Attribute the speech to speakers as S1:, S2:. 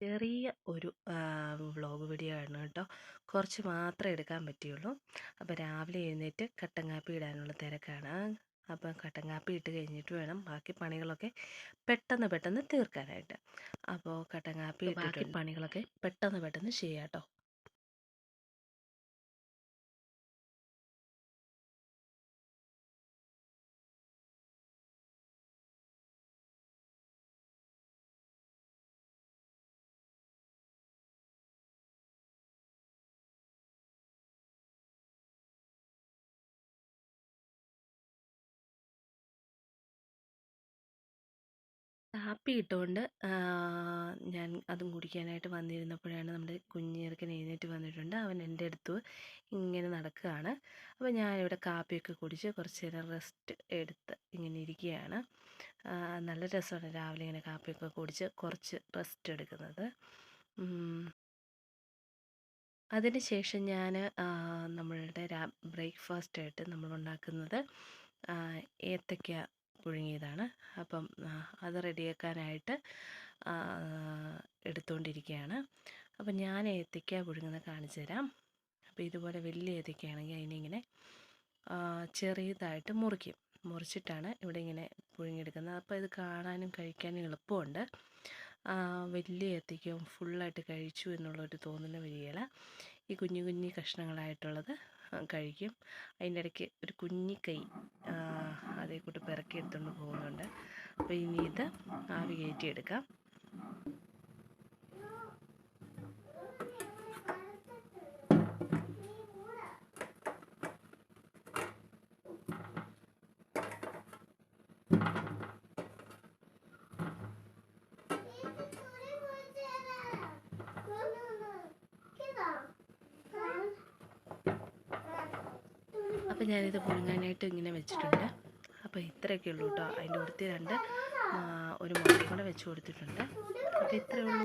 S1: ചെറിയ ഒരു vlog video ആണ് കേട്ടോ. കുറച്ച് മാത്രമേ എടുക്കാൻ പറ്റിയുള്ളൂ. അപ്പോൾ രാവിലെ എഴുന്നേറ്റ് കട്ടൻ കാപ്പി ഇടാനുള്ള തിരക്കാണ്. അപ്പം കട്ടൻ കാപ്പി ഇട്ട് കഴിഞ്ഞിട്ട് വേണം ബാക്കി പണികളൊക്കെ പെട്ടെന്ന് പെട്ടെന്ന് തീർക്കാനായിട്ട്. അപ്പോൾ കട്ടൻ കാപ്പി ബാക്കി പണികളൊക്കെ പെട്ടെന്ന് പെട്ടെന്ന് ചെയ്യാം കേട്ടോ. കാപ്പി ഇട്ടുകൊണ്ട് ഞാൻ അതും കുടിക്കാനായിട്ട് വന്നിരുന്നപ്പോഴാണ് നമ്മുടെ കുഞ്ഞിറക്കൻ എഴുന്നേറ്റ് വന്നിട്ടുണ്ട്. അവൻ എന്റെ അടുത്ത് ഇങ്ങനെ നടക്കുകയാണ്. അപ്പോൾ ഇവിടെ കാപ്പിയൊക്കെ കുടിച്ച് കുറച്ച് നേരം റെസ്റ്റ് എടുത്ത് ഇങ്ങനെ ഇരിക്കുകയാണ്. നല്ല രസമാണ് രാവിലെ ഇങ്ങനെ കാപ്പിയൊക്കെ കുടിച്ച് കുറച്ച് റെസ്റ്റ് എടുക്കുന്നത്. അതിനുശേഷം ഞാൻ നമ്മളുടെ ബ്രേക്ക്ഫാസ്റ്റ് ആയിട്ട് നമ്മൾ ഉണ്ടാക്കുന്നത് ഏത്തയ്ക്ക പുഴുങ്ങിയതാണ്. അപ്പം അത് റെഡിയാക്കാനായിട്ട് എടുത്തുകൊണ്ടിരിക്കുകയാണ് അപ്പം ഞാൻ ഏത്തയ്ക്ക പുഴുങ്ങുന്നത് കാണിച്ചു തരാം. അപ്പോൾ ഇതുപോലെ വലിയ ഏത്തയ്ക്കയാണെങ്കിൽ അതിനിങ്ങനെ ചെറിയതായിട്ട് മുറിക്കും. മുറിച്ചിട്ടാണ് ഇവിടെ ഇങ്ങനെ പുഴുങ്ങിയെടുക്കുന്നത്. അപ്പോൾ ഇത് കാണാനും കഴിക്കാനും എളുപ്പമുണ്ട്. വലിയ ഏത്തയ്ക്ക ഫുള്ളായിട്ട് കഴിച്ചു എന്നുള്ളൊരു തോന്നുന്ന വരികയില്ല ഈ കുഞ്ഞു കുഞ്ഞു കഷ്ണങ്ങളായിട്ടുള്ളത് കഴിക്കും. അതിന്റെ ഇടയ്ക്ക് ഒരു കുഞ്ഞിക്കൈ അതേ കൂട്ട് പിറക്കി എടുത്തുകൊണ്ട് പോകുന്നുണ്ട്. അപ്പോൾ ഇനി ഇത് ആവി കയറ്റിയെടുക്കാം. അപ്പോൾ ഞാനിത് പുഴുങ്ങാനായിട്ട് ഇങ്ങനെ വെച്ചിട്ടുണ്ട്. അപ്പോൾ ഇത്രയൊക്കെ ഉള്ളൂ കേട്ടോ. അതിന്റെ കൂടുതൽ രണ്ട് ഒരു മുളക് കൂടെ വെച്ച് കൊടുത്തിട്ടുണ്ട്. അപ്പോൾ ഇത്രയേ ഉള്ളൂ.